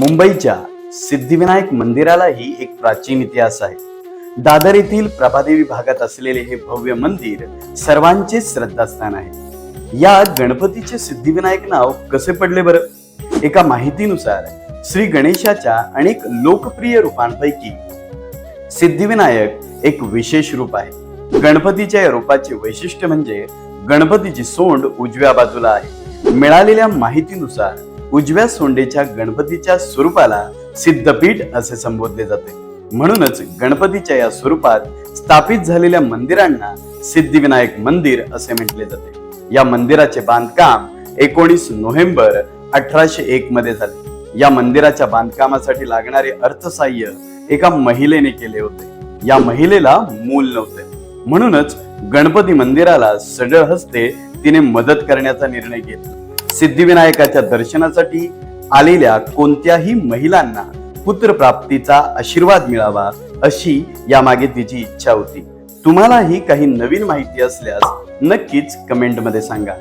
मुंबईच्या सिद्धिविनायक मंदिरालाही एक प्राचीन इतिहास आहे. दादर येथील प्रभादेवी भागात असलेले हे भव्य मंदिर सर्वांचे श्रद्धास्थान आहे. या गणपतीचे सिद्धिविनायक नाव कसे पडले बरं? एका माहितीनुसार श्री गणेशाच्या अनेक लोकप्रिय रूपांपैकी सिद्धिविनायक एक विशेष रूप आहे. गणपतीच्या या रूपाचे वैशिष्ट्य म्हणजे गणपतीची सोंड उजव्या बाजूला आहे. मिळालेल्या माहितीनुसार उजव्या सोंडेच्या गणपतीच्या स्वरूपाला सिद्धपीठ असे संबोधले जाते. म्हणूनच गणपतीच्या या स्वरूपात स्थापित झालेल्या मंदिरांना सिद्धिविनायक मंदिर असे म्हटले जाते. या मंदिराचे बांधकाम एकोणीस नोव्हेंबर अठराशे एक मध्ये झाले. या मंदिराच्या बांधकामासाठी लागणारे अर्थसाह्य एका महिलेने केले होते. या महिलेला मूल नव्हते. म्हणूनच गणपती मंदिराला सडळ हस्ते तिने मदत करण्याचा निर्णय घेतला. सिद्धिविनायकाच्या दर्शनासाठी आलेल्या कोणत्याही महिलांना पुत्र प्राप्तीचा आशीर्वाद मिळावा अशी यामागे तिची इच्छा होती. तुम्हालाही काही नवीन माहिती असल्यास नक्कीच कमेंटमध्ये सांगा.